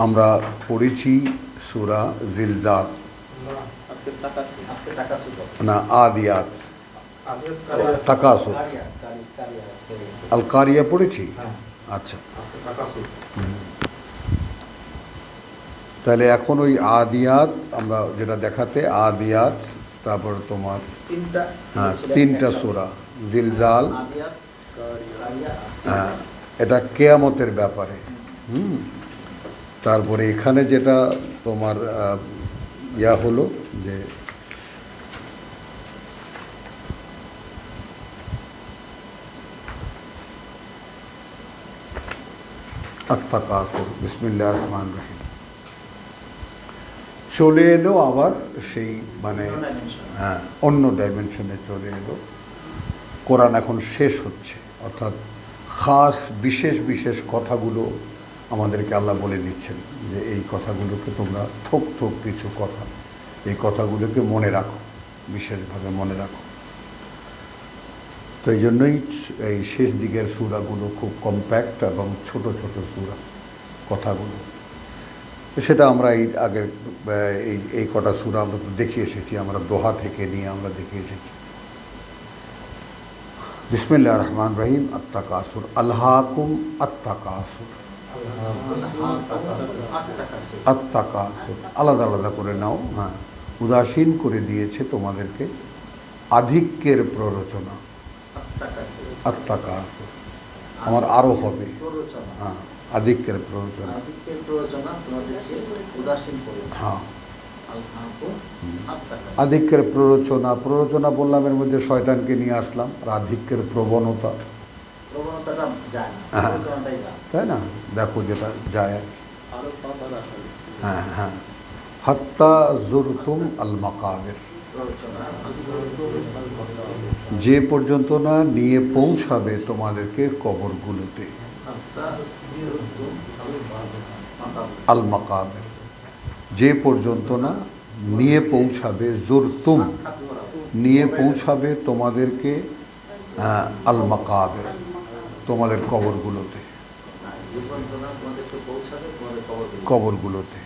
আমরা পড়েছি সুরা টাকা না আদিয়াত। তাকাসুর। আল কারিয়া পড়েছি? আচ্ছা। তাহলে এখন ওই আদিয়াত আমরা যেটা দেখাতে আদিয়াত তারপর তোমার তিনটা হ্যাঁ তিনটা সুরা জিলজাল এটা কেয়ামতের ব্যাপারে। হুম। তারপরে এখানে যেটা তোমার ইয়া হলো যে আত্মাকাসুর বিসমিল্লা রহমান রহিম। চলে এলো আবার সেই মানে হ্যাঁ অন্য ডাইমেনশনে চলে এলো। কোরআন এখন শেষ হচ্ছে। অর্থাৎ খাস, বিশেষ বিশেষ কথাগুলো আমাদেরকে আল্লাহ বলে দিচ্ছেন যে এই কথাগুলোকে তোমরা থোক থোক কিছু কথা, এই কথাগুলোকে মনে রাখো, বিশেষভাবে মনে রাখো। তো এই জন্যই এই শেষ দিকের সুরাগুলো খুব কম্প্যাক্ট এবং ছোট ছোট সুরা কথাগুলো। সেটা আমরা এই আগের, এই এই কটা সুরা আমরা দেখে এসেছি, আমরা দোহা থেকে নিয়ে আমরা দেখে এসেছি। বিসমিল্লাহ রহমান রহিম আত্মাকাসুর আল্লাহকুম আত্মাকাসুর আত্মাকাসুর আলাদা আলাদা করে নাও হ্যাঁ। উদাসীন করে দিয়েছে তোমাদেরকে আধিক্যের প্ররোচনা। আত্মাকাসুর আমার আরও হবে। হ্যাঁ আধিক্যের প্ররোচনা। হ্যাঁ। আধিক্যের প্ররোচনা প্ররোচনা বললাম এর মধ্যে শয়তানকে নিয়ে আসলাম আর আধিক্যের প্রবণতা। হ্যাঁ। তাই না? দেখো যেটা যায়। হ্যাঁ হ্যাঁ। হাত্তা জুরতুম আল মাকাবের। যে পর্যন্ত না নিয়ে পৌঁছাবে তোমাদেরকে কবরগুলোতে। আল মাকাবের। যে পর্যন্ত না, নিয়ে পৌঁছাবে জুরতুম নিয়ে পৌঁছাবে তোমাদেরকে আল মাকাবের তোমাদের কবরগুলোতে। কবরগুলোতে।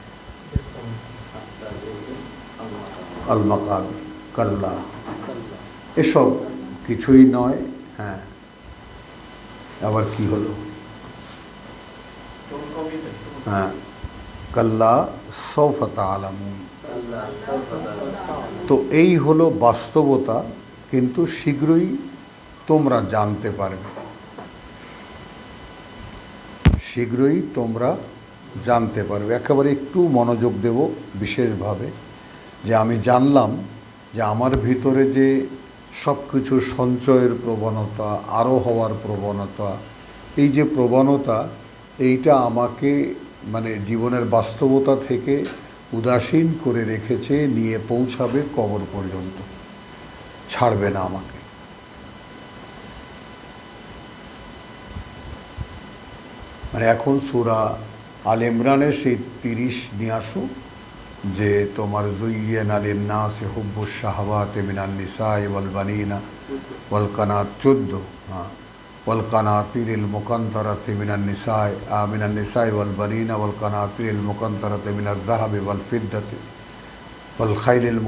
আল মাকাবের কাল্লা। এসব কিছুই নয় হ্যাঁ। আবার কি হলো? হ্যাঁ। কাল্লা সৌফতা আলামুন তো এই হলো বাস্তবতা, কিন্তু শীঘ্রই তোমরা জানতে পারবে। শীঘ্রই তোমরা জানতে পারবে। একেবারে একটু মনোযোগ দেব বিশেষভাবে, যে আমি জানলাম যে আমার ভিতরে যে সব কিছু সঞ্চয়ের প্রবণতা আরও হওয়ার প্রবণতা, এই যে প্রবণতা, এইটা আমাকে মানে জীবনের বাস্তবতা থেকে উদাসীন করে রেখেছে, নিয়ে পৌঁছাবে কবর পর্যন্ত। ছাড়বে না আমাকে। মানে এখন সুরা আল ইমরানের সেই তিরিশ নিয়ে আসো, যে তোমার জুইয়েন আলিন না সে হুব্বু শাহবাত মিনান নিসাই ওয়াল বানিনা ওয়াল কানাত চোদ্দ হ্যাঁ। নিসাই মিনান নিসাই ওয়াল বানিনা ওয়াল কানাতিরিল মুকান্তরাতে মিনাল দাহাবি ওয়াল ফিদ্দাতে ওয়াল খাইলিল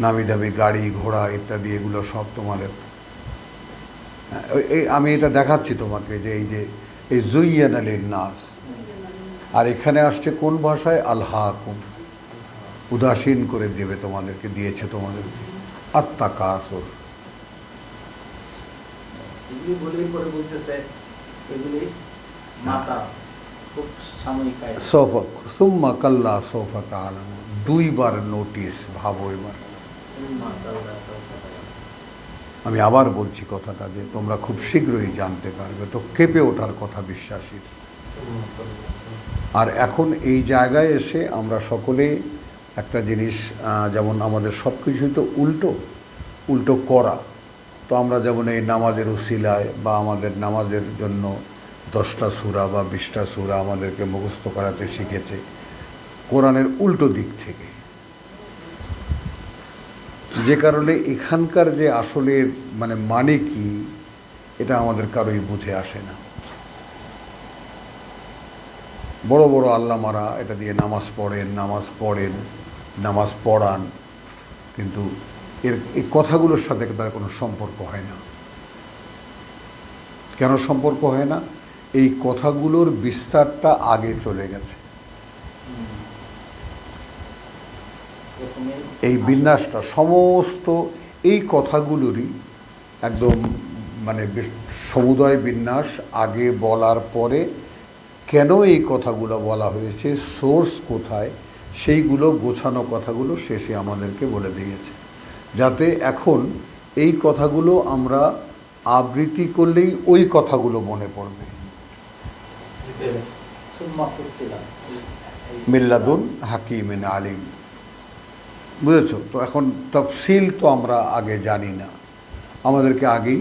নামি দামি গাড়ি, ঘোড়া ইত্যাদি, এগুলো সব তোমাদের। এই আমি এটা দেখাচ্ছি তোমাকে যে এই যে, এই জুইয়ান আলীর নাস আর এখানে আসছে কোন ভাষায়? আল্লাহকুম উদাসীন করে দেবে তোমাদেরকে, দিয়েছে তোমাদেরকে। আত্মা কাসর এগুলি বলেই পরে বলতেছে এগুলি মাতা খুব সাময়িক সুম্মা কাল্লা দুইবার নোটিশ ভাবো এবার। আমি আবার বলছি কথাটা যে তোমরা খুব শীঘ্রই জানতে পারবে তো কেঁপে ওঠার কথা বিশ্বাসী আর এখন এই জায়গায় এসে আমরা সকলে একটা জিনিস আহ, যেমন আমাদের সব কিছুই তো উল্টো উল্টো করা। তো আমরা যেমন এই নামাজের উসিলায় বা আমাদের নামাজের জন্য দশটা সুরা বা বিশটা সুরা আমাদেরকে মুখস্থ করাতে শিখেছে, কোরআনের উল্টো দিক থেকে। যে কারণে এখানকার যে আসলে মানে মানে কি, এটা আমাদের কারোই বুঝে আসে না। বড় বড় আল্লামারা এটা দিয়ে নামাজ পড়েন নামাজ পড়েন, নামাজ পড়ান, কিন্তু এর এই কথাগুলোর সাথে তার কোনো সম্পর্ক হয় না। কেন সম্পর্ক হয় না? এই কথাগুলোর বিস্তারটা আগে চলে গেছে। এই বিন্যাসটা সমস্ত এই কথাগুলোরই একদম মানে সমুদয় বিন্যাস আগে বলার পরে কেন এই কথাগুলো বলা হয়েছে, সোর্স কোথায়, সেইগুলো গোছানো কথাগুলো শেষে আমাদেরকে বলে দিয়েছে। যাতে এখন এই কথাগুলো আমরা আবৃত্তি করলেই ওই কথাগুলো মনে পড়বে। মিল্লাদুন হাকিম মিল্লাদুন হাকিমিন আলিম। বুঝেছ? তো এখন তফসিল তো আমরা আগে জানি না। আমাদেরকে আগেই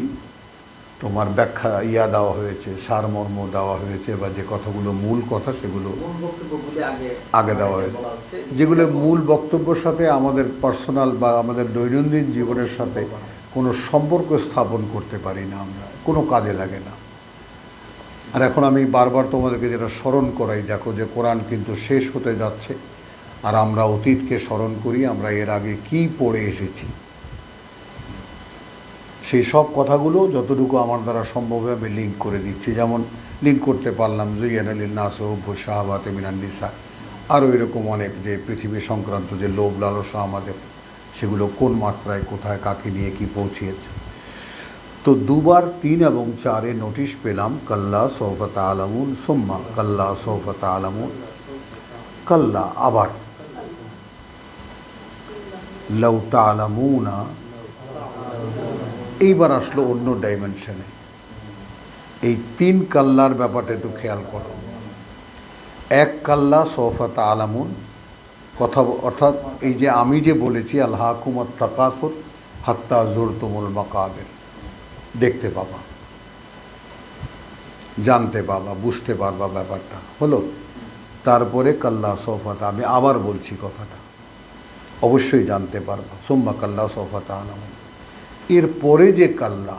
তোমার ব্যাখ্যা ইয়া দেওয়া হয়েছে সারমর্ম দেওয়া হয়েছে বা যে কথাগুলো মূল কথা সেগুলো আগে দেওয়া হয়েছে। যেগুলো মূল বক্তব্যের সাথে আমাদের পার্সোনাল বা আমাদের দৈনন্দিন জীবনের সাথে কোনো সম্পর্ক স্থাপন করতে পারি না আমরা কোনো কাজে লাগে না। আর এখন আমি বারবার তোমাদেরকে যেটা স্মরণ করাই দেখো যে কোরআন কিন্তু শেষ হতে যাচ্ছে আর আমরা অতীতকে স্মরণ করি আমরা এর আগে কি পড়ে এসেছি। সেই সব কথাগুলো যতটুকু আমার দ্বারা সম্ভব হয় আমি লিঙ্ক করে দিচ্ছি। যেমন লিঙ্ক করতে পারলাম জুইয়ান আলী নাসব শাহবাত মিনান্নিসা আরও এরকম অনেক যে পৃথিবী সংক্রান্ত যে লোভ লালসা আমাদের, সেগুলো কোন মাত্রায়, কোথায়, কাকে নিয়ে কি পৌঁছিয়েছে। তো দুবার তিন এবং চারে নোটিশ পেলাম, কাল্লা সৌফত আলামুন সোম্মা, কাল্লা সৌফত আলামুন কাল্লা আবার। লৌতা আলামুনা এইবার আসলো অন্য ডাইমেনশনে এই তিন কাল্লার ব্যাপারটা একটু খেয়াল করো। এক কাল্লা সৌফত আলামুন কথা অর্থাৎ এই যে আমি যে বলেছি আল্লাহ কুমার তাকাফুর হাত্তা জোর তুমুল মাকাবের। দেখতে পাবা, জানতে পাবা, বুঝতে পারবা ব্যাপারটা। হলো, তারপরে কাল্লা সৌফাতা, আমি আবার বলছি কথাটা। অবশ্যই জানতে পারবা। সোম্মা কাল্লা সৌফাতা আলাম এরপরে যে কাল্লা,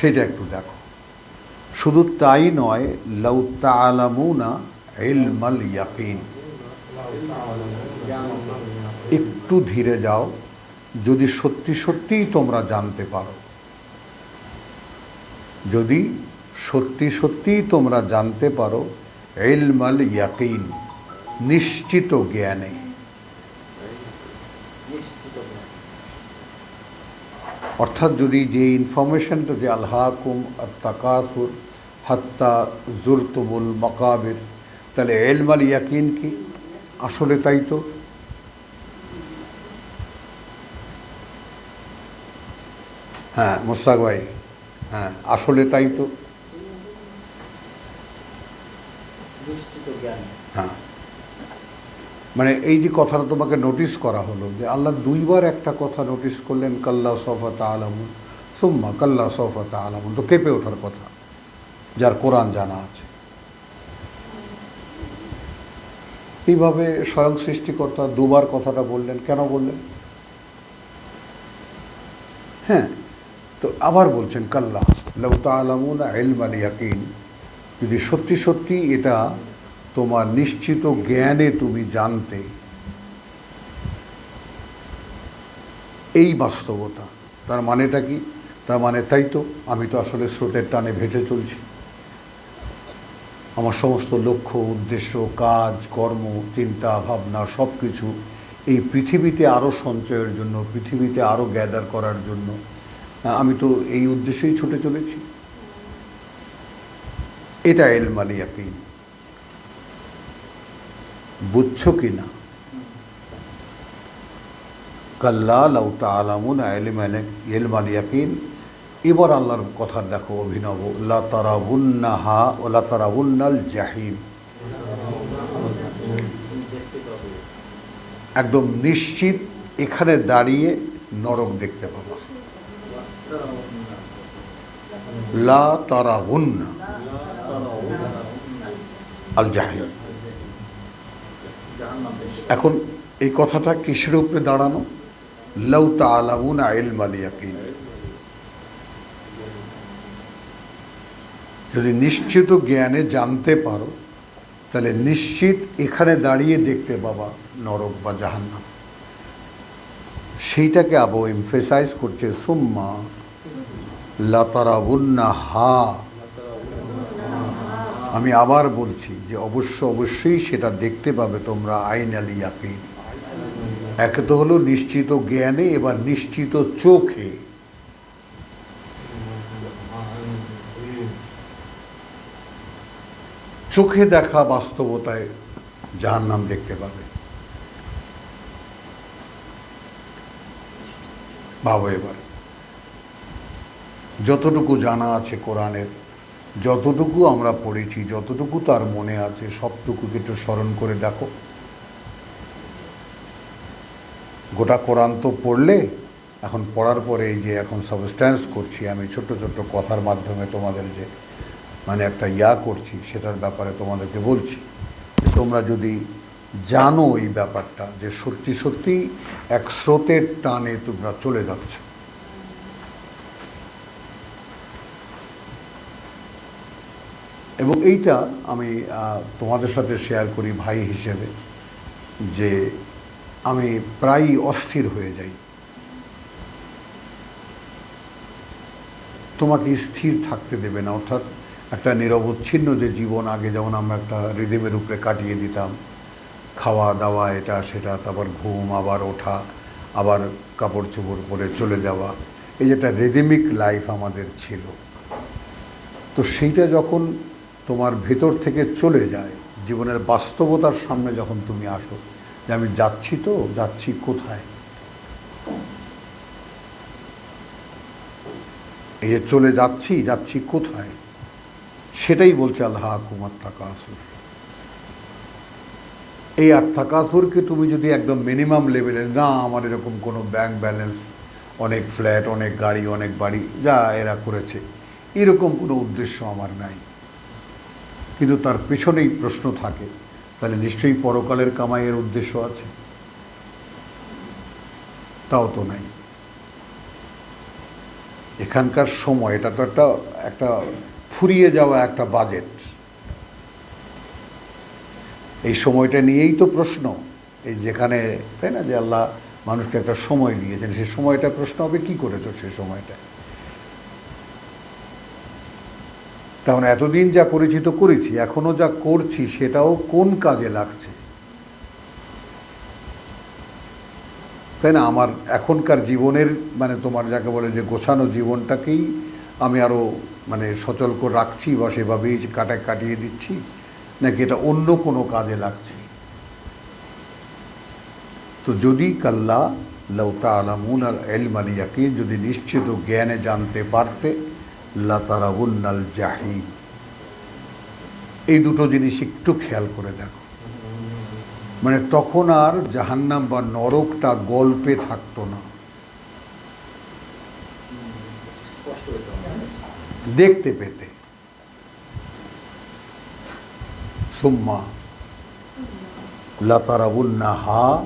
সেটা একটু দেখো। শুধু তাই নয় লৌতা আলামুনা ইলমাল ইয়াকিন। একটু ধীরে যাও, যদি সত্যি সত্যিই তোমরা জানতে পারো। যদি সত্যি সত্যিই তোমরা জানতে পারো এলমাল ইয়াকিন নিশ্চিত জ্ঞানে নিশ্চিত জ্ঞান। অর্থাৎ যদি যে ইনফরমেশনটা যে আল্লাহকুম আর তাকাতুর হাত্তা জুরতুমুল মকাবির তাহলে এলমাল ইয়াকিন কি? আসলে তাই তো। হ্যাঁ মোস্তাক ভাই হ্যাঁ আসলে তাই তো। হ্যাঁ। মানে এই যে কথাটা তোমাকে নোটিস করা হলো যে আল্লাহ দুইবার একটা কথা নোটিস করলেন, কাল্লা সফাত আলামুন সুম্মা কাল্লা সফাত আলামুন তো কেঁপে ওঠার কথা, যার কোরআন জানা আছে। এইভাবে স্বয়ং সৃষ্টিকর্তা দুবার কথাটা বললেন, কেন বললেন? হ্যাঁ তো আবার বলছেন, কাল্লা লৌতা আলামুন এলমাল ইয়াকিন। যদি সত্যি সত্যি এটা তোমার নিশ্চিত জ্ঞানে তুমি জানতে। এই বাস্তবতা। তার মানেটা কি? তার মানে তাই তো, আমি তো আসলে স্রোতের টানে ভেসে চলছি। আমার সমস্ত লক্ষ্য, উদ্দেশ্য, কাজ, কর্ম, চিন্তা, ভাবনা সব কিছু এই পৃথিবীতে আরও সঞ্চয়ের জন্য, পৃথিবীতে আরও গ্যাদার করার জন্য, আমি তো এই উদ্দেশ্যেই ছুটে চলেছি। এটা এলমালি ইয়াকিন। বুঝছ কি না? কাল্লা লাউতা আলামুন এলিম এলমাল ইয়াকিন। এবার আল্লাহর কথা দেখো অভিনব। লা তারাবুন্নাহা ও লা তারাবুন্নাল জাহিম। একদম নিশ্চিত এখানে দাঁড়িয়ে নরক দেখতে পাবো। লা তারাবুন্না। আল জাহিম। এখন এই কথাটা কিসের উপরে দাঁড়ানো? লৌতা তালামুন আইল আল ইয়াকিন। যদি নিশ্চিত জ্ঞানে জানতে পারো, তাহলে নিশ্চিত এখানে দাঁড়িয়ে দেখতে বাবা নরক বা জাহান্না সেইটাকে আবু এমফেসাইজ করছে, সুম্মা লতারাবুন্না হা আমি আবার বলছি যে অবশ্য অবশ্যই সেটা দেখতে পাবে তোমরা আইন আলী ইয়াকিন। এক তো হলো নিশ্চিত জ্ঞানে, এবার নিশ্চিত চোখে। চোখে দেখা বাস্তবতায় যার নাম দেখতে পাবে। ভাবো এবার। যতটুকু জানা আছে কোরআনের যতটুকু আমরা পড়েছি, যতটুকু তার মনে আছে সবটুকুকে একটু স্মরণ করে দেখো। গোটা কোরআন তো পড়লে, এখন পড়ার পরে যে এখন সাবস্ট্যান্স করছি, আমি ছোট্ট ছোট্ট কথার মাধ্যমে তোমাদের যে মানে একটা ইয়া করছি, সেটার ব্যাপারে তোমাদেরকে বলছি। তোমরা যদি জানো এই ব্যাপারটা, যে সত্যি সত্যি এক স্রোতের টানে তোমরা চলে যাচ্ছ। এবং এইটা আমি তোমাদের সাথে শেয়ার করি ভাই হিসেবে, যে আমি প্রায়ই অস্থির হয়ে যাই। তোমাকে স্থির থাকতে দেবে না, অর্থাৎ একটা নিরবচ্ছিন্ন যে জীবন, আগে যেমন আমরা একটা রিদিমের উপরে কাটিয়ে দিতাম, খাওয়া, দাওয়া, এটা, সেটা, তারপর ঘুম, আবার ওঠা, আবার কাপড় চোপড় পরে চলে যাওয়া, এই যে একটা রেদিমিক লাইফ আমাদের ছিল। তো সেইটা যখন তোমার ভেতর থেকে চলে যায়। জীবনের বাস্তবতার সামনে যখন তুমি আসো, যে আমি যাচ্ছি তো, যাচ্ছি কোথায়? এই যে চলে যাচ্ছি যাচ্ছি কোথায়? সেটাই বলছে আল্লাহ কুমার তাকাসুর এই আত্মাকাসুরকে তুমি যদি একদম মিনিমাম লেভেলে, না, আমার এরকম কোনো ব্যাংক ব্যালেন্স, অনেক ফ্ল্যাট, অনেক গাড়ি, অনেক বাড়ি, যা এরা করেছে, এরকম কোনো উদ্দেশ্য আমার নাই। কিন্তু তার পেছনেই প্রশ্ন থাকে, তাহলে নিশ্চয়ই পরকালের কামাইয়ের উদ্দেশ্য আছে? তাও তো নাই। এখানকার সময়, এটা তো একটা একটা ফুরিয়ে যাওয়া একটা বাজেট। এই সময়টা নিয়েই তো প্রশ্ন। এই যেখানে, তাই না, যে আল্লাহ মানুষকে একটা সময় দিয়েছেন সেই সময়টা প্রশ্ন হবে, কি করেছ সেই সময়টা তেমন এতদিন যা করেছি তো করেছি, এখনও যা করছি সেটাও কোন কাজে লাগছে? তাই না? আমার এখনকার জীবনের মানে তোমার যাকে বলে যে গোছানো জীবনটাকেই আমি আরও মানে সচল করে রাখছি বা সেভাবেই কাটায় কাটিয়ে দিচ্ছি, নাকি এটা অন্য কোনো কাজে লাগছে? তো যদি কাল্লা লৌতা আলামুন আর এলমালি ইয়াকিন যদি নিশ্চিত জ্ঞানে জানতে পারতে লাতারাবুন্নাল জাহিম। এই দুটো জিনিস একটু খেয়াল করে দেখো। মানে তখন আর জাহান্নাম বা নরকটা গল্পে থাকতো না। দেখতে পেতে। সুম্মা। লাতারাবুন্না হা।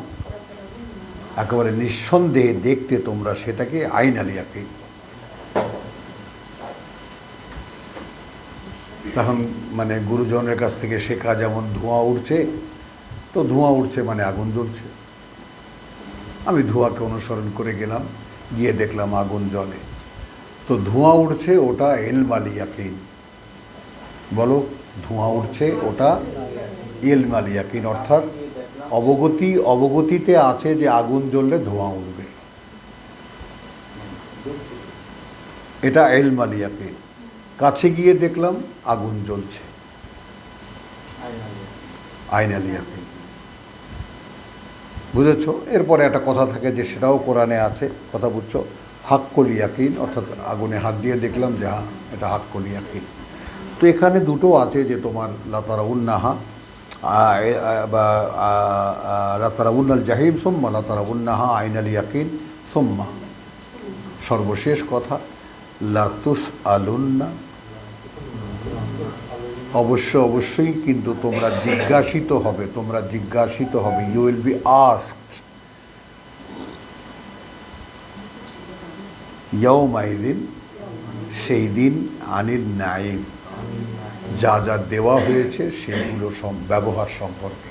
একেবারে নিঃসন্দেহে দেখতে তোমরা সেটাকে আইন আলিয়াকে তখন মানে গুরুজনের কাছ থেকে শেখা যেমন ধোঁয়া উঠছে তো ধোঁয়া উঠছে মানে আগুন জ্বলছে। আমি ধোঁয়াকে অনুসরণ করে গেলাম, গিয়ে দেখলাম আগুন জলে তো ধোঁয়া উঠছে ওটা এলমালি ইয়াকিন। বলো, ধোঁয়া উঠছে ওটা এলমালি ইয়াকিন, অর্থাৎ অবগতি, অবগতিতে আছে যে আগুন জ্বললে ধোঁয়া উঠবে এটা এলমালি ইয়াকিন। কাছে গিয়ে দেখলাম আগুন জ্বলছে। ইয়াকিন বুঝেছ? এরপরে একটা কথা থাকে যে সেটাও কোরআনে আছে। কথা বুঝছ? হাক্কল ইয়াকিন, অর্থাৎ আগুনে হাত দিয়ে দেখলাম যে হ্যাঁ এটা হাক্কল ইয়াকিন। তো এখানে দুটো আছে যে তোমার লাতারা উন্নাহা বা লাতারা উন্নাল জাহিম, সোম্মা লাতারা উন্নাহা আইনাল ইয়াকিন, সোম্মা। সর্বশেষ কথা লাতুস আলুন্না অবশ্য অবশ্যই কিন্তু তোমরা জিজ্ঞাসিত হবে তোমরা জিজ্ঞাসিত হবে। ইউ উইল বি আস্কড ইয়ৌমাইদিন সেই দিন আনিল নাইম। যা যা দেওয়া হয়েছে সেগুলো ব্যবহার সম্পর্কে।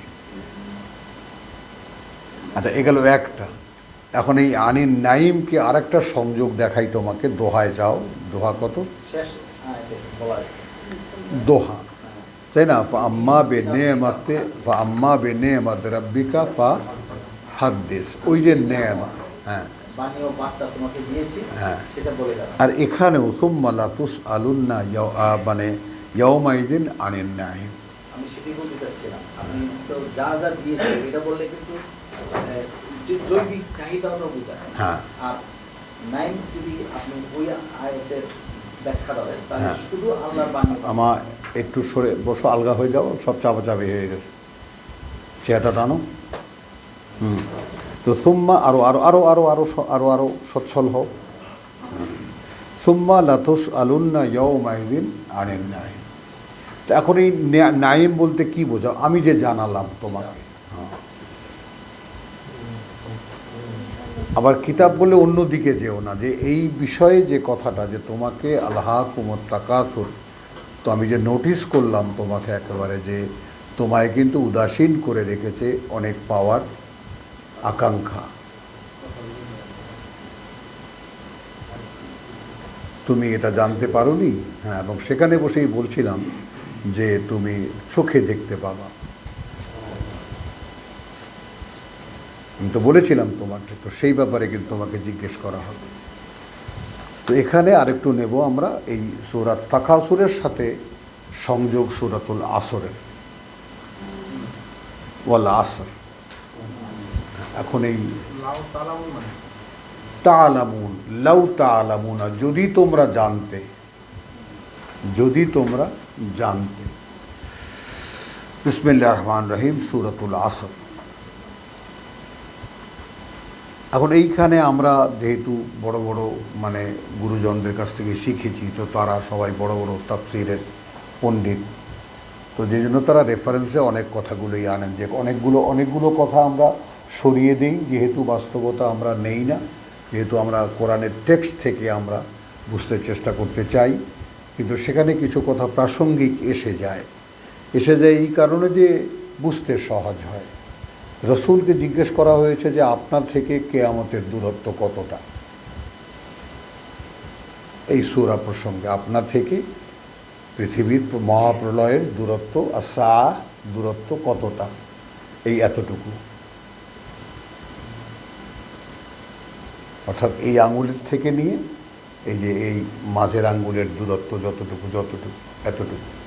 আচ্ছা এ গেল একটা। এখন এই আনিন নাইমকে আরেকটা সংযোগ দেখাই তোমাকে। দোহায় যাও। দোহা কত? আছে দোহা। তাই না ফা আম্মা বে নেমাতে ফা আম্মা বে নেমাত রব্বিকা ফা হাদ্দিস ওই যে নেমা হ্যাঁ। হ্যাঁ। আর এখানেও সুম্মা লাতুস আলুন্না মানে ইয়মাইদিন আনিন নাইম আমি সেটাই বলতে চাচ্ছিলাম। আপনি তো যা যা দিয়েছে এটা বললে কিন্তু যে জৈবিক বোঝায়। হ্যাঁ। আর নাইন যদি আপনি ওই আয়াতের ব্যাখ্যা দেন তাহলে হ্যাঁ। শুধু আল্লাহর বাণী আমার একটু সরে বসো, আলগা হয়ে যাও, সব চাপাচাপি হয়ে গেছে। চেয়ারটা টানো। হুম। তো সুম্মা আরও আরও আরও আরও আরও আরও আরও সচ্ছল হও। সুম্মা লাতুস আলুন্না ইয়ৌ মাইদিন আনেন নাই তো এখন এই নাইম বলতে কি বোঝাও? আমি যে জানালাম তোমাকে। আবার কিতাব বলে অন্য দিকে যেও না, যে এই বিষয়ে যে কথাটা, যে তোমাকে আল্লাহ কুমত তাকাসুর তো আমি যে নোটিস করলাম তোমাকে একেবারে যে তোমায় কিন্তু উদাসীন করে রেখেছে অনেক পাওয়ার আকাঙ্ক্ষা। তুমি এটা জানতে পারোনি? হ্যাঁ এবং সেখানে বসেই বলছিলাম যে তুমি চোখে দেখতে পাবা। আমি তো বলেছিলাম তোমাকে, তো সেই ব্যাপারে কিন্তু তোমাকে জিজ্ঞেস করা হবে। তো এখানে আরেকটু নেব আমরা এই সুরাত তাকাসুরের সাথে সংযোগ সুরাতুল আসরের। ওয়ালা আসর। এখন এই তালামুন লাউ তালামুনা যদি তোমরা জানতে, যদি তোমরা জানতে। বিসমিল্লাহ রহমান রহিম, সুরাতুল আসর। এখন এইখানে আমরা যেহেতু বড় বড় মানে গুরুজনদের কাছ থেকে শিখেছি, তো তারা সবাই বড় বড় তাফসিরের পণ্ডিত। তো যে জন্য তারা রেফারেন্সে অনেক কথাগুলোই আনেন যে অনেকগুলো অনেকগুলো কথা আমরা সরিয়ে দিই, যেহেতু বাস্তবতা আমরা নেই না, যেহেতু আমরা কোরআনের টেক্সট থেকে আমরা বুঝতে চেষ্টা করতে চাই, কিন্তু সেখানে কিছু কথা প্রাসঙ্গিক এসে যায়। এসে যায় এই কারণে যে বুঝতে সহজ হয়। রসুলকে জিজ্ঞেস করা হয়েছে যে আপনার থেকে কে কেয়ামতের দূরত্ব কতটা? এই সুরা প্রসঙ্গে, আপনার থেকে পৃথিবীর মহাপ্রলয়ের দূরত্ব আর সা দূরত্ব কতটা? এই এতটুকু। অর্থাৎ এই আঙুলের থেকে নিয়ে, এই যে এই মাঝের আঙ্গুলের দূরত্ব যতটুকু যতটুকু, এতটুকু।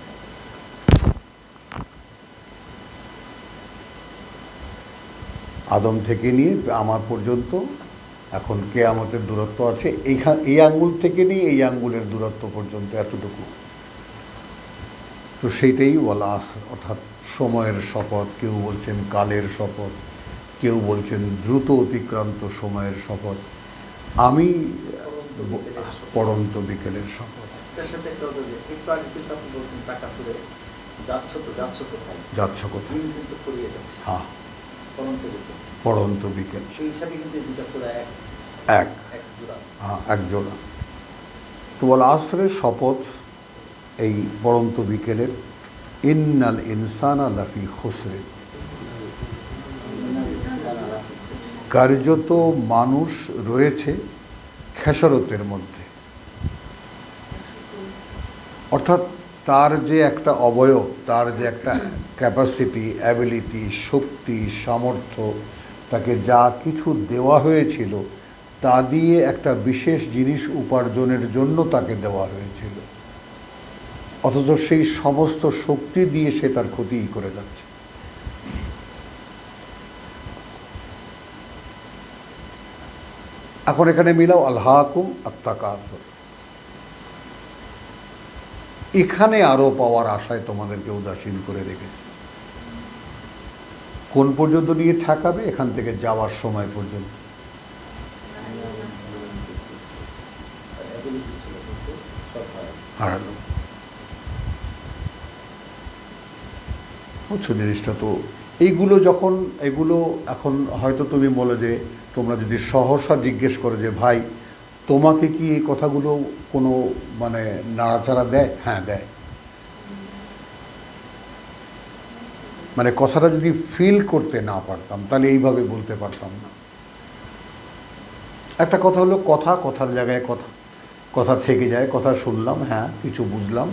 আদম থেকে নিয়ে আমার পর্যন্ত। এখন কেয়ামতের দূরত্ব আছে? এইখান এই আঙ্গুল থেকে নিয়ে এই আঙ্গুলের দূরত্ব পর্যন্ত এতটুকু। তো সেইটাই বলা আছে অর্থাৎ সময়ের শপথ। কেউ বলছেন কালের শপথ কেউ বলছেন দ্রুত অতিক্রান্ত সময়ের শপথ। আমি পড়ন্ত বিকেলের শপথ। যাচ্ছ কোথায়? হ্যাঁ। পড়ন্ত বিকেল। এক। হ্যাঁ এক জোড়া। তো বল আসরের শপথ এই পড়ন্ত বিকেলের। ইন্নাল ইনসানা লাফি খুসরে। কার্যত মানুষ রয়েছে খেসারতের মধ্যে। অর্থাৎ তার যে একটা অবয়ব, তার যে একটা ক্যাপাসিটি অ্যাবিলিটি শক্তি, সামর্থ্য, তাকে যা কিছু দেওয়া হয়েছিল, তা দিয়ে একটা বিশেষ জিনিস উপার্জনের জন্য তাকে দেওয়া হয়েছিল। অথচ সেই সমস্ত শক্তি দিয়ে সে তার ক্ষতিই করে যাচ্ছে। এখন এখানে মিলাও আল্লাহকুম আত্মাকাসর এখানে আরও পাওয়ার আশায় তোমাদেরকে উদাসীন করে রেখেছে। কোন পর্যন্ত নিয়ে ঠেকাবে? এখান থেকে যাওয়ার সময় পর্যন্ত। হারালো বুঝছ জিনিসটা তো এইগুলো যখন, এগুলো এখন হয়তো তুমি বলো যে তোমরা যদি সহসা জিজ্ঞেস করো যে, ভাই তোমাকে কি এই কথাগুলো কোনো মানে নাড়াচাড়া দেয়? হ্যাঁ দেয়। মানে কথাটা যদি ফিল করতে না পারতাম, তাহলে এইভাবে বলতে পারতাম না। একটা কথা হলো কথা, কথার জায়গায় কথা কথা থেকে যায়, কথা শুনলাম হ্যাঁ কিছু বুঝলাম,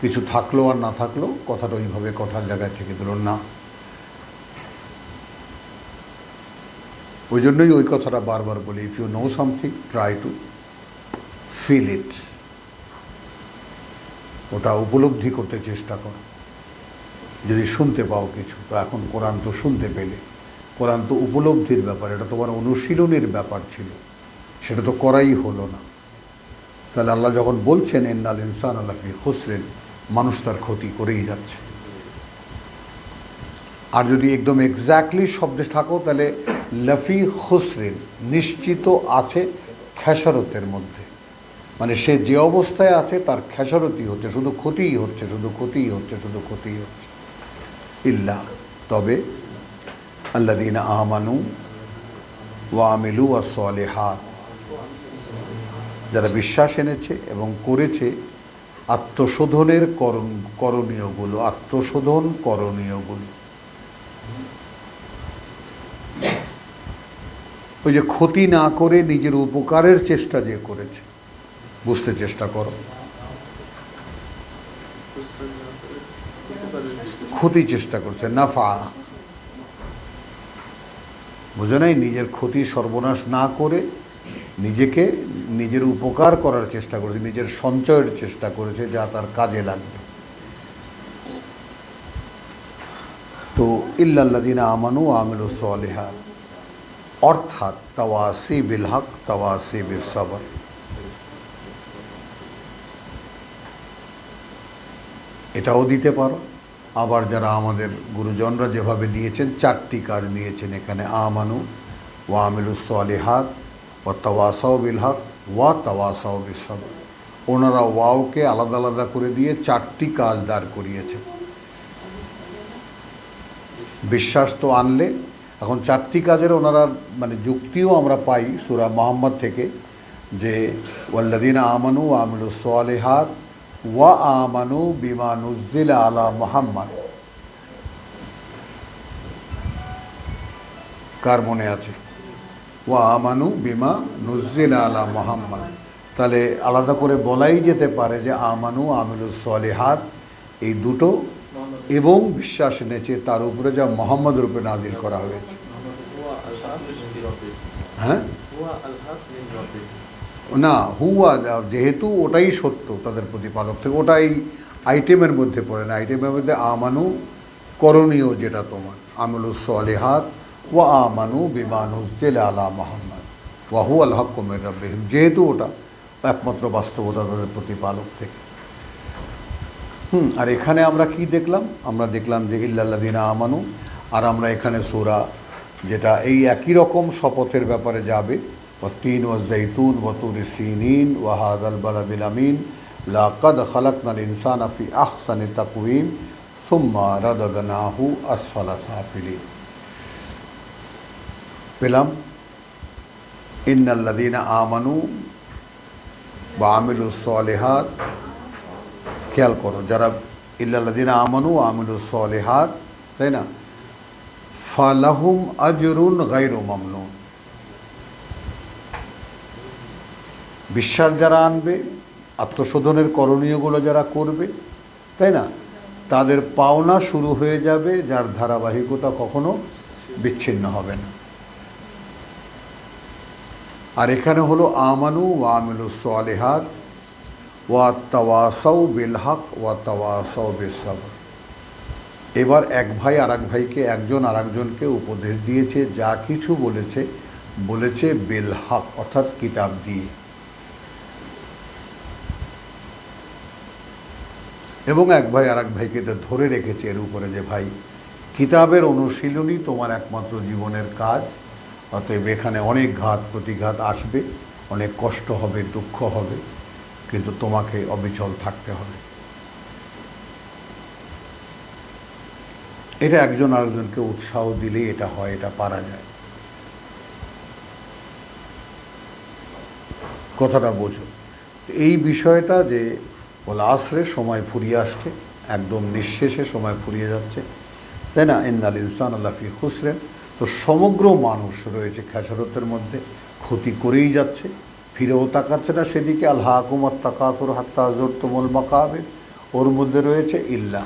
কিছু থাকল আর না থাকল, কথাটা ওইভাবে কথার জায়গায় থেকে দিল, না। ওই জন্যই ওই কথাটা বারবার বলি if you know something try to feel it ওটা উপলব্ধি করতে চেষ্টা করো। যদি শুনতে পাও কিছু, তো এখন কোরআন তো শুনতে পেলে। কোরআন তো উপলব্ধির ব্যাপার, এটা তোমার অনুশীলনের ব্যাপার ছিল। সেটা তো করাই হলো না। তাহলে আল্লাহ যখন বলছেন এন্নাল ইনসান আল্লাহ ফি খুসরেন মানুষ তার ক্ষতি করেই যাচ্ছে। আর যদি একদম এক্স্যাক্টলি শব্দে থাকো, তাহলে লফি খুসরেন, নিশ্চিত আছে খেসারতের মধ্যে। মানে সে যে অবস্থায় আছে তার খেসারতি হচ্ছে, শুধু ক্ষতিই হচ্ছে, শুধু ক্ষতিই হচ্ছে, শুধু ক্ষতিই হচ্ছে। ইল্লা। তবে আল্লাদিন আহমানু ওয়ামিলু আর হাত যারা বিশ্বাস এনেছে এবং করেছে আত্মশোধনের করণ, করণীয়গুলো, আত্মশোধন করণীয়গুলো। ওই যে ক্ষতি না করে নিজের উপকারের চেষ্টা যে করেছে বুঝতে চেষ্টা করো। ক্ষতি চেষ্টা করছে, নাফা। বুঝে নাই, নিজের ক্ষতি সর্বনাশ না করে নিজেকে নিজের উপকার করার চেষ্টা করেছে, নিজের সঞ্চয়ের চেষ্টা করেছে, যা তার কাজে লাগবে। তো ইল্লাল্লাদিনা আমানু আমিলু সালেহা অর্থাৎ তাওয়াসি বিল হক, তাওয়াসি বিল সবর। এটাও দিতে পারো। আবার যারা আমাদের গুরুজনরা যেভাবে দিয়েছেন, চারটি কাজ নিয়েছেন এখানে, আমানু, ওয়ামিলুস সালেহাত ও তাওয়াসাও বিল হক, ওয়া তাওয়াসাও সবর ওনারা ওয়াওকে আলাদা আলাদা করে দিয়ে চারটি কাজ দাঁড় করিয়েছে বিশ্বাস তো আনলে, এখন চারটি কাজের ওনারা মানে যুক্তিও আমরা পাই সুরা মোহাম্মদ থেকে, যে ওয়াল্লাদিন আমানু আমিলু সোয়ালেহাত ওয়া আমানু বিমা নুজিল আলা মোহাম্মদ কার মনে আছে? ওয়া আমানু বিমা নুজিল আলা মোহাম্মদ তাহলে আলাদা করে বলাই যেতে পারে যে আমানু আমিলু সোয়ালেহাত এই দুটো এবং বিশ্বাস এনেছে তার উপরে যা মোহাম্মদ রূপে নাজিল করা হয়েছে। হ্যাঁ? না হুয়া যেহেতু ওটাই সত্য তাদের প্রতিপালক থেকে, ওটাই আইটেমের মধ্যে পড়ে না। আইটেমের মধ্যে আমানু করণীয় যেটা তোমার। আমলুস সালেহাত ও আমানু বিমানুজ্জেল আলা মোহাম্মদ। ওয়াহু আল হকুমের রব্বিহিম। যেহেতু ওটা একমাত্র বাস্তবতা তাদের প্রতিপালক থেকে। হুম, আর এখানে আমরা কি দেখলাম? আমরা দেখলাম যে ইল্লাল্লাদিনা আমানু, আর আমরা এখানে সোরা, যেটা এই একই রকম শপথের ব্যাপারে যাবে। ও তিন ও জৈতুন ওতুর সিনিন ওয়াহাদ আল বালাদিল আমিন লাকাদ খালাকনাল ইনসান আফি আহসানি তাকুইম সুম্মা রাদাদনাহু আসফালা সাফিলিন পেলাম ইন্নাল্লাদিনা আমানু বা আমিলুস সালেহাত খেয়াল করো যারা ইল্লাল্লাদিনা আমানু আমিলু সলেহাত তাই না ফালাহুম আজরুন গাইরু মামনুন বিশ্বাস যারা আনবে, আত্মশোধনের করণীয়গুলো যারা করবে, তাই না? তাদের পাওনা শুরু হয়ে যাবে যার ধারাবাহিকতা কখনো বিচ্ছিন্ন হবে না। আর এখানে হলো আমানু ওয়ামিলু সালেহাত ওয়া তাওয়াসাউ বিল হক ওয়া এবার এক ভাই আর ভাইকে, একজন আর একজনকে উপদেশ দিয়েছে, যা কিছু বলেছে বলেছে বিল হক অর্থাৎ কিতাব দিয়ে। এবং এক ভাই আর এক ভাইকে ধরে রেখেছে এর উপরে যে, ভাই, কিতাবের অনুশীলনই তোমার একমাত্র জীবনের কাজ। অতএব এখানে অনেক ঘাত প্রতিঘাত আসবে, অনেক কষ্ট হবে, দুঃখ হবে, কিন্তু তোমাকে অবিচল থাকতে হবে। এটা একজন আরেকজনকে উৎসাহ দিলে এটা হয়, এটা পারা যায়। কথাটা বোঝো। এই বিষয়টা যে বলে আসরে সময় ফুরিয়ে আসছে, একদম নিঃশেষে সময় ফুরিয়ে যাচ্ছে। তাই না? ইন্নাল ইনসান আল্লাফি খুসরেন। তো সমগ্র মানুষ রয়েছে খেসারতের মধ্যে, ক্ষতি করেই যাচ্ছে, ফিরেও তাকাচ্ছে না সেদিকে। আল্লাহ আকুমার তাকাতুর হাত্তা জোর তোমল মাকাবে ওর মধ্যে রয়েছে ইল্লা।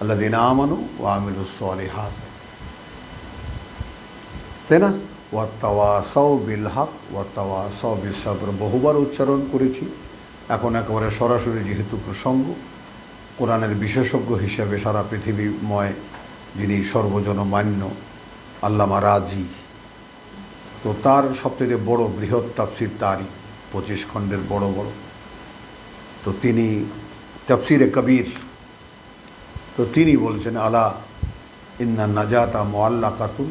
আল্লাহ দিন আমানু ও আমিরুসলে হাত তাই না? ওয়াত্তাওয়াসাও বিল হক ওয়াত্তাওয়াসাও বিল সাবর। বহুবার উচ্চারণ করেছি। এখন একেবারে সরাসরি যেহেতু প্রসঙ্গ, কোরআনের বিশেষজ্ঞ হিসেবে সারা পৃথিবীময় যিনি সর্বজনমান্য আল্লামা রাজি, তো তার সবথেকে বড় বৃহৎ তাফসির তারই পঁচিশ খণ্ডের বড় বড়। তো তিনি তাফসিরে কবির, তো তিনি বলছেন, আলা ইন্না নাজাতা মোয়াল্লা কাতুল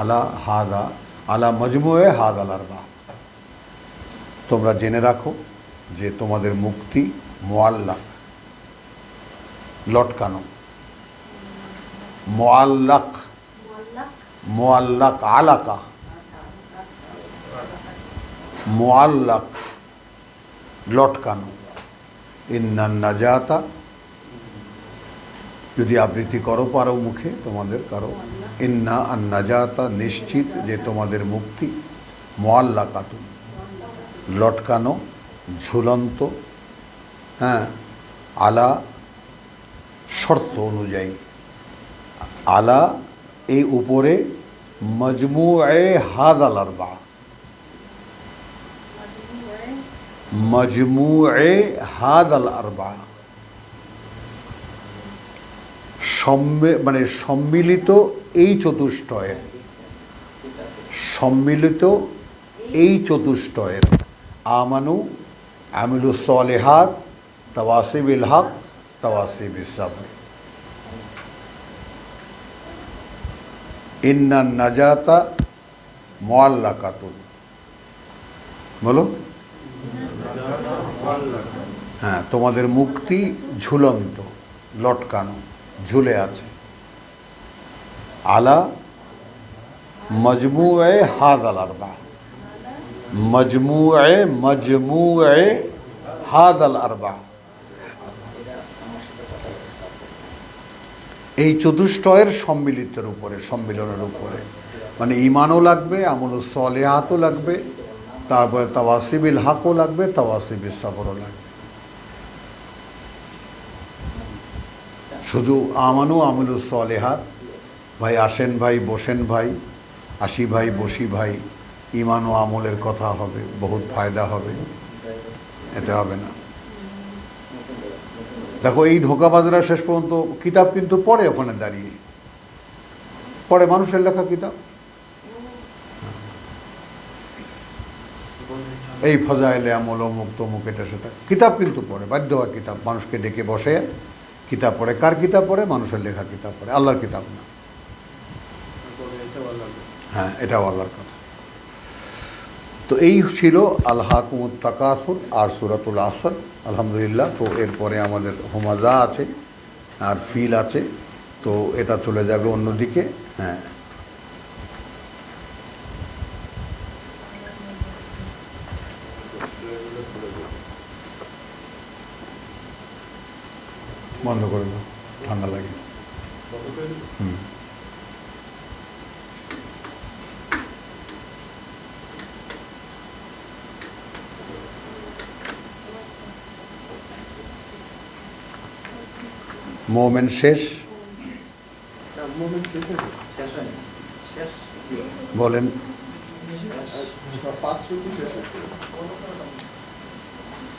আলা হাদা, আলা মজমুয়ে হাদ আলার বা তোমরা জেনে রাখো যে তোমাদের মুক্তি মোয়াল্লা লটকানো। মোয়াল্লাক। মোয়াল্লাক আলাকা। মোয়াল্লাক লটকানো। ইন্নান নাজাতা। যদি আবৃত্তি করো পারো মুখে তোমাদের কারও। ইন্না আর নাজাতা নিশ্চিত যে তোমাদের মুক্তি মোয়াল্লা কাতুন লটকানো। ঝুলন্ত হ্যাঁ আলা শর্ত অনুযায়ী। আলা এই উপরে মজমু এ হাদ আলার বা মজমু এ হাদ আল আরবা মানে সম্মিলিত এই চতুষ্টয়ের। সম্মিলিত এই চতুষ্টয়ের। আমানু আমিলুসলেহাত তওয়াসিবিল হক তওয়াসিব সাবর। ইন্না নাজাতা মোয়াল্লা কাতুন বলো। হ্যাঁ তোমাদের মুক্তি ঝুলন্ত, লটকানো, ঝুলে আছে। আলা মজমুয়ে হাদ আলার আরবা মজমুয়ে মজমুয়ে হাদ আল এই চতুষ্টয়ের সম্মিলিতের উপরে, সম্মিলনের উপরে। মানে ইমানও লাগবে, আমল সলেহাতও লাগবে, তারপরে তাওয়াসিবিল হাকও লাগবে তাওয়াসিবিল সাবরও লাগবে। শুধু আমানু আমলু সলেহাত, ভাই আসেন ভাই, বসেন ভাই, আসি ভাই, বসি ভাই ইমান ও আমলের কথা হবে, বহুত ফায়দা হবে। এটা হবে না। দেখো, এই ধোকাবাজরা শেষ পর্যন্ত কিতাব কিন্তু পড়ে ওখানে দাঁড়িয়ে। পড়ে মানুষের লেখা কিতাব। এই ফজাইলে আমল, অমুক তমুক, এটা সেটা। কিতাব কিন্তু পড়ে বাধ্য হয় কিতাব। মানুষকে ডেকে বসে কিতাব পড়ে। কার কিতাব পড়ে? মানুষের লেখা কিতাব পড়ে। আল্লাহর কিতাব না। হ্যাঁ এটাও আল্লাহর কথা। তো এই ছিল আল্লাহ কুমুদ তাকাসুর আর সুরাতুল আসর, আলহামদুলিল্লাহ। তো এরপরে আমাদের হোমাজা আছে আর ফিল আছে, তো এটা চলে যাবে অন্যদিকে। হ্যাঁ। বন্ধ করে দাও, ঠান্ডা লাগে। হুম। মোমেন শেষ? বলেন। শেষ